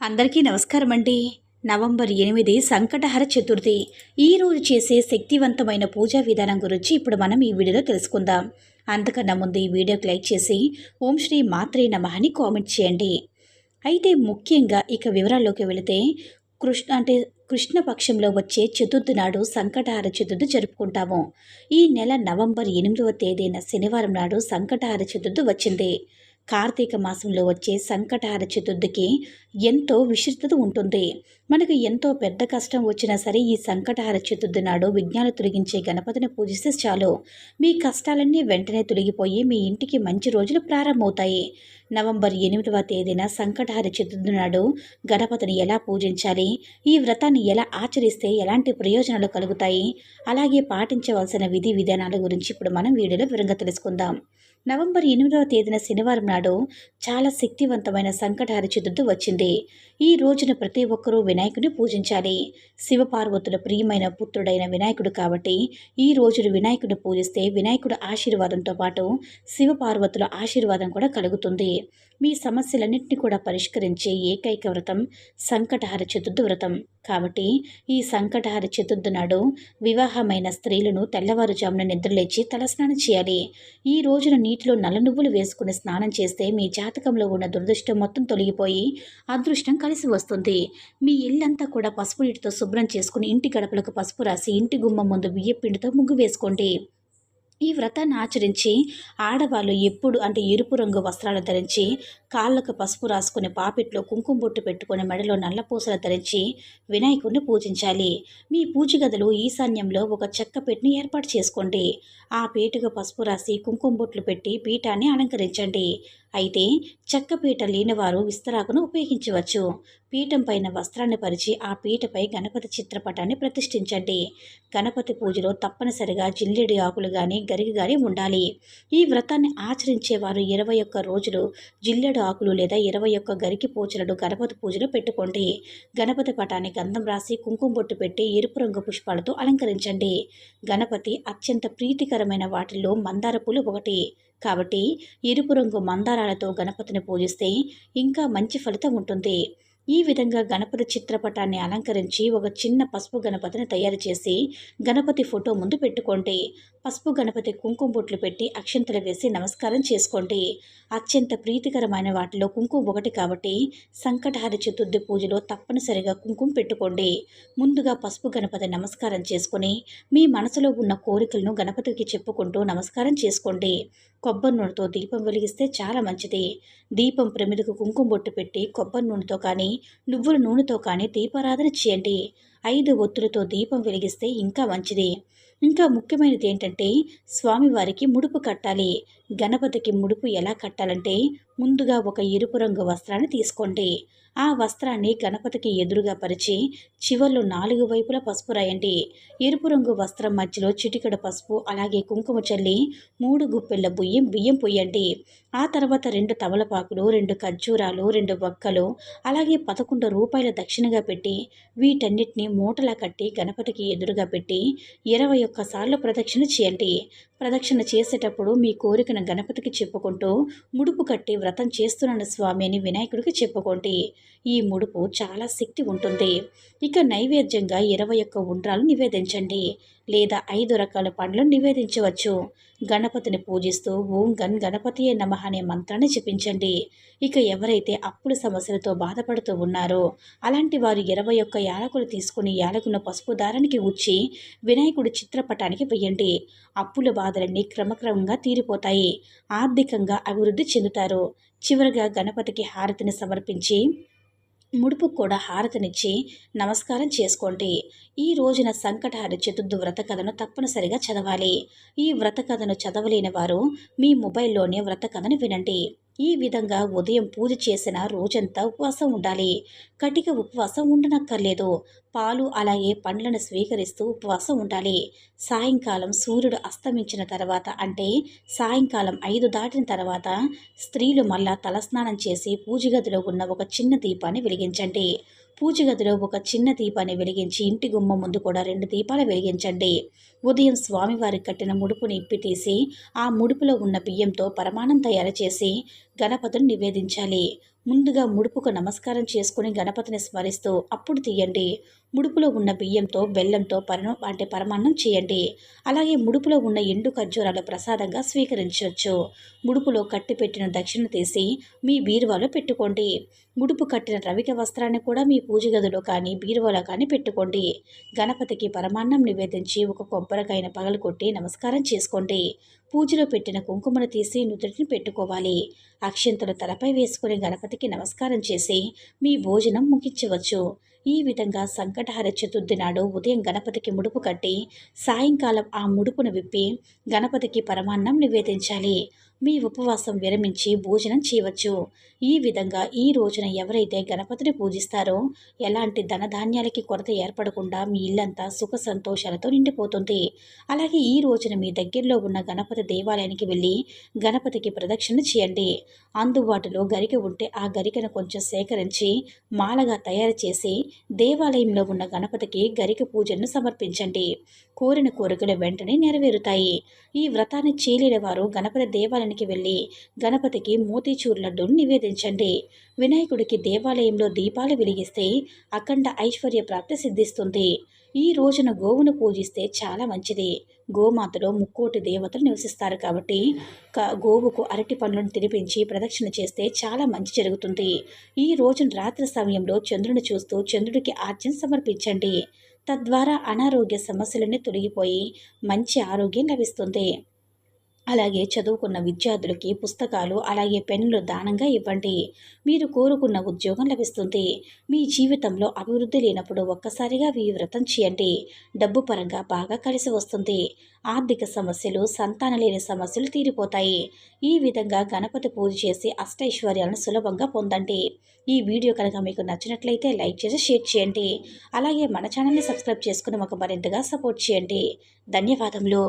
అందరికీ నమస్కారం అండి నవంబర్ ఎనిమిది సంకటహర చతుర్థి. ఈరోజు చేసే శక్తివంతమైన పూజా విధానం గురించి ఇప్పుడు మనం ఈ వీడియోలో తెలుసుకుందాం. అంతకన్నా ముందు ఈ వీడియోకి లైక్ చేసి ఓం శ్రీ మాత్రే నమః అని కామెంట్ చేయండి. అయితే ముఖ్యంగా ఇక వివరాల్లోకి వెళితే కృష్ణ అంటే కృష్ణపక్షంలో వచ్చే చతుర్థి నాడు సంకటహార చతుర్థి జరుపుకుంటాము. ఈ నెల నవంబర్ ఎనిమిదవ తేదీన శనివారం నాడు సంకటహార చతుర్థి వచ్చింది. కార్తీక మాసంలో వచ్చే సంకటహార చతుర్థికి ఎంతో విశిష్టత ఉంటుంది. మనకు ఎంతో పెద్ద కష్టం వచ్చినా సరే ఈ సంకటహార చతుర్థి నాడు విజ్ఞానం తొలగించే గణపతిని పూజిస్తే చాలు. మీ కష్టాలన్నీ వెంటనే తొలగిపోయి మీ ఇంటికి మంచి రోజులు ప్రారంభమవుతాయి. నవంబర్ ఎనిమిదవ తేదీన సంకటహార చతుర్థి నాడు గణపతిని ఎలా పూజించాలి? ఈ వ్రతాన్ని ఎలా ఆచరిస్తే ఎలాంటి ప్రయోజనాలు కలుగుతాయి? అలాగే పాటించవలసిన విధి విధానాల గురించి ఇప్పుడు మనం వీడియోలో వివరంగా తెలుసుకుందాం. నవంబర్ ఎనిమిదవ తేదీన శనివారం నాడు చాలా శక్తివంతమైన సంకటహార చతుర్థి వచ్చింది. ఈ రోజున ప్రతి ఒక్కరూ వినాయకుని పూజించాలి. శివపార్వతుల ప్రియమైన పుత్రుడైన వినాయకుడు కాబట్టి ఈ రోజున వినాయకుడిని పూజిస్తే వినాయకుడు ఆశీర్వాదంతో పాటు శివపార్వతుల ఆశీర్వాదం కూడా కలుగుతుంది. మీ సమస్యలన్నింటినీ కూడా పరిష్కరించే ఏకైక వ్రతం సంకటహార చతుర్థ వ్రతం. కాబట్టి ఈ సంకటహార చతుర్థి నాడు వివాహమైన స్త్రీలను తెల్లవారుజామున నిద్రలేచి తలస్నానం చేయాలి. ఈ రోజున నీటిలో నల్ల నువ్వులు వేసుకుని స్నానం చేస్తే మీ జాతకంలో ఉన్న దురదృష్టం మొత్తం తొలగిపోయి అదృష్టం కలిసి వస్తుంది. మీ ఇల్లంతా కూడా పసుపు నీటితో శుభ్రం చేసుకుని ఇంటి గడపలకు పసుపు రాసి ఇంటి గుమ్మం ముందు బియ్యపిండితో ముగ్గు వేసుకోండి. ఈ వ్రతాన్ని ఆచరించి ఆడవాళ్ళు ఎప్పుడు అంటే ఎరుపు రంగు వస్త్రాలు ధరించి కాళ్ళకు పసుపు రాసుకుని పాపిట్లో కుంకుమ బొట్టు పెట్టుకుని మెడలో నల్ల పూసలు ధరించి వినాయకుడిని పూజించాలి. మీ పూజ గదిలో ఈశాన్యంలో ఒక చెక్క పెట్టిని ఏర్పాటు చేసుకోండి. ఆ పేటుకు పసుపు రాసి కుంకుమ బొట్లు పెట్టి పీఠాన్ని అలంకరించండి. అయితే చెక్క పీట లేనివారు విస్తరాకును ఉపయోగించవచ్చు. పీఠం పైన వస్త్రాన్ని పరిచి ఆ పీటపై గణపతి చిత్రపటాన్ని ప్రతిష్ఠించండి. గణపతి పూజలో తప్పనిసరిగా జిల్లిడి ఆకులు కానీ గరిగి కానీ ఉండాలి. ఈ వ్రతాన్ని ఆచరించేవారు ఇరవై ఒక్క రోజులు జిల్లెడు ఆకులు లేదా ఇరవై ఒక్క గరికి పూజలను గణపతి పూజలో పెట్టుకోండి. గణపతి పటాన్ని గంధం రాసి కుంకుమ బొట్టు పెట్టి ఎరుపు రంగు పుష్పాలతో అలంకరించండి. గణపతి అత్యంత ప్రీతికరమైన వాటిల్లో మందార పూలు ఒకటి. కాబట్టి ఎరుపు రంగు మందారాలతో గణపతిని పూజిస్తే ఇంకా మంచి ఫలితం ఉంటుంది. ఈ విధంగా గణపతి చిత్రపటాన్ని అలంకరించి ఒక చిన్న పసుపు గణపతిని తయారు చేసి గణపతి ఫోటో ముందు పెట్టుకోండి. పసుపు గణపతి కుంకుమ బొట్లు పెట్టి అక్షంతలు వేసి నమస్కారం చేసుకోండి. అత్యంత ప్రీతికరమైన వాటిలో కుంకుమ ఒకటి కాబట్టి సంకటహార చతుర్థి పూజలో తప్పనిసరిగా కుంకుమ పెట్టుకోండి. ముందుగా పసుపు గణపతి నమస్కారం చేసుకొని మీ మనసులో ఉన్న కోరికలను గణపతికి చెప్పుకుంటూ నమస్కారం చేసుకోండి. కొబ్బరి నూనెతో దీపం వెలిగిస్తే చాలా మంచిది. దీపం ప్రమిదకు కుంకుమ బొట్టు పెట్టి కొబ్బరి నూనెతో కానీ నువ్వుల నూనెతో కానీ దీపారాధన చేయండి. ఐదు ఒత్తులతో దీపం వెలిగిస్తే ఇంకా మంచిది. ఇంకా ముఖ్యమైనది ఏంటంటే స్వామివారికి ముడుపు కట్టాలి. గణపతికి ముడుపు ఎలా కట్టాలంటే ముందుగా ఒక ఎరుపు రంగు వస్త్రాన్ని తీసుకోండి. ఆ వస్త్రాన్ని గణపతికి ఎదురుగా పరిచి చివర్లో నాలుగు వైపులా పసుపు రాయండి. ఎరుపు రంగు వస్త్రం మధ్యలో చిటికడ పసుపు అలాగే కుంకుమ చల్లి మూడు గుప్పెళ్ళ బియ్యం బియ్యం పొయ్యండి ఆ తర్వాత రెండు తమలపాకులు రెండు ఖర్జూరాలు రెండు బొక్కలు అలాగే పదకొండు రూపాయల దక్షిణగా పెట్టి వీటన్నిటిని మూటలా కట్టి గణపతికి ఎదురుగా పెట్టి ఇరవై ఒక్కసార్లు ప్రదక్షిణ చేయండి. ప్రదక్షిణ చేసేటప్పుడు మీ కోరికను గణపతికి చెప్పుకుంటూ ముడుపు కట్టి వ్రతం చేస్తున్నాను స్వామి అని వినాయకుడికి చెప్పుకోండి. ఈ ముడుపు చాలా శక్తి ఉంటుంది. ఇక నైవేద్యంగా ఇరవై ఒక్క ఉండ్రాలు నివేదించండి. లేదా ఐదు రకాల పండ్లను నివేదించవచ్చు. గణపతిని పూజిస్తూ ఓం గన్ గణపతియే నమ అనే మంత్రాన్ని జపించండి. ఇక ఎవరైతే అప్పుల సమస్యలతో బాధపడుతూ ఉన్నారో అలాంటి వారు ఇరవై ఒక్క యాలకులు తీసుకుని యాలకును పసుపు దారానికి ఉచ్చి వినాయకుడి చిత్రపటానికి వెయ్యండి అప్పుల బాధలన్నీ క్రమక్రమంగా తీరిపోతాయి. ఆర్థికంగా అభివృద్ధి చెందుతారు. చివరగా గణపతికి హారతిని సమర్పించి ముడుపు కూడా హారతినిచ్చి నమస్కారం చేసుకోండి. ఈ రోజున సంకటహార చతుర్థు వ్రత కథను తప్పనిసరిగా చదవాలి. ఈ వ్రత కథను చదవలేని వారు మీ మొబైల్లోనే వ్రత కథను వినండి. ఈ విధంగా ఉదయం పూజ చేసిన రోజంతా ఉపవాసం ఉండాలి. కటిక ఉపవాసం ఉండనక్కర్లేదు. పాలు అలాగే పండ్లను స్వీకరిస్తూ ఉపవాసం ఉండాలి. సాయంకాలం సూర్యుడు అస్తమించిన తర్వాత అంటే సాయంకాలం ఐదు దాటిన తర్వాత స్త్రీలు మళ్ళా తలస్నానం చేసి పూజగదిలో ఉన్న ఒక చిన్న దీపాన్ని వెలిగించండి. పూజగదిలో ఒక చిన్న దీపాన్ని వెలిగించి ఇంటి గుమ్మ ముందు కూడా రెండు దీపాలు వెలిగించండి. ఉదయం స్వామివారికి కట్టిన ముడుపుని ఇప్పి తీసి ఆ ముడుపులో ఉన్న బియ్యంతో పరమాణం తయారు చేసి గణపతిని నివేదించాలి. ముందుగా ముడుపుకు నమస్కారం చేసుకుని గణపతిని స్మరిస్తూ అప్పుడు తీయండి. ముడుపులో ఉన్న బియ్యంతో బెల్లంతో పరణం అంటే పరమాన్నం చేయండి. అలాగే ముడుపులో ఉన్న ఎండు ఖర్జూరాలు ప్రసాదంగా స్వీకరించవచ్చు. ముడుపులో కట్టి పెట్టిన దక్షిణ తీసి మీ బీరువాలో పెట్టుకోండి. ముడుపు కట్టిన రవిక వస్త్రాన్ని కూడా మీ పూజ గదిలో కానీ బీరువాలో కానీ పెట్టుకోండి. గణపతికి పరమాన్నం నివేదించి ఒక కొబ్బరికాయన పగలగొట్టి నమస్కారం చేసుకోండి. పూజలో పెట్టిన కుంకుమను తీసి నుదుటిని పెట్టుకోవాలి. అక్షింతలు తలపై వేసుకుని గణపతికి నమస్కారం చేసి మీ భోజనం ముగించవచ్చు. ఈ విధంగా సంకటహర చతుర్థి నాడు ఉదయం గణపతికి ముడుపు కట్టి సాయంకాలం ఆ ముడుపును విప్పి గణపతికి పరమాన్నం నివేదించాలి. మీ ఉపవాసం విరమించి భోజనం చేయవచ్చు. ఈ విధంగా ఈ రోజున ఎవరైతే గణపతిని పూజిస్తారో ఎలాంటి ధనధాన్యాలకి కొరత ఏర్పడకుండా మీ ఇల్లంతా సుఖ సంతోషాలతో నిండిపోతుంది. అలాగే ఈ రోజున మీ దగ్గరలో ఉన్న గణపతి దేవాలయానికి వెళ్ళి గణపతికి ప్రదక్షిణ చేయండి. అందుబాటులో గరిక ఉంటే ఆ గరికను కొంచెం సేకరించి మాలగా తయారు చేసి దేవాలయంలో ఉన్న గణపతికి గరిక పూజను సమర్పించండి. కోరిన కోరికలు వెంటనే నెరవేరుతాయి. ఈ వ్రతాన్ని చేయలేని వారు గణపతి దేవాలయానికి వెళ్ళి గణపతికి మోతీచూర్ లడ్డూను నివేదించండి. వినాయకుడికి దేవాలయంలో దీపాలు వెలిగిస్తే అఖండ ఐశ్వర్య ప్రాప్తి సిద్ధిస్తుంది. ఈ రోజున గోవును పూజిస్తే చాలా మంచిది. గోమాతలో ముక్కోటి దేవతలు నివసిస్తారు కాబట్టి గోవుకు అరటి పండ్లను తినిపించి ప్రదక్షిణ చేస్తే చాలా మంచి జరుగుతుంది. ఈ రోజున రాత్రి సమయంలో చంద్రుని చూస్తూ చంద్రుడికి ఆర్జన సమర్పించండి. తద్వారా అనారోగ్య సమస్యలన్నీ తొలగిపోయి మంచి ఆరోగ్యం లభిస్తుంది. అలాగే చదువుకున్న విద్యార్థులకి పుస్తకాలు అలాగే పెన్నులు దానంగా ఇవ్వండి. మీరు కోరుకున్న ఉద్యోగం లభిస్తుంది. మీ జీవితంలో అభివృద్ధి లేనప్పుడు ఒక్కసారిగా వ్రతం చేయండి. డబ్బు పరంగా బాగా కలిసి వస్తుంది. ఆర్థిక సమస్యలు సంతాన లేని సమస్యలు తీరిపోతాయి. ఈ విధంగా గణపతి పూజ చేసి అష్టైశ్వర్యాలను సులభంగా పొందండి. ఈ వీడియో కనుక మీకు నచ్చినట్లయితే లైక్ చేసి షేర్ చేయండి. అలాగే మన ఛానల్ని సబ్స్క్రైబ్ చేసుకుని మాకు మరింతగా సపోర్ట్ చేయండి. ధన్యవాదములు.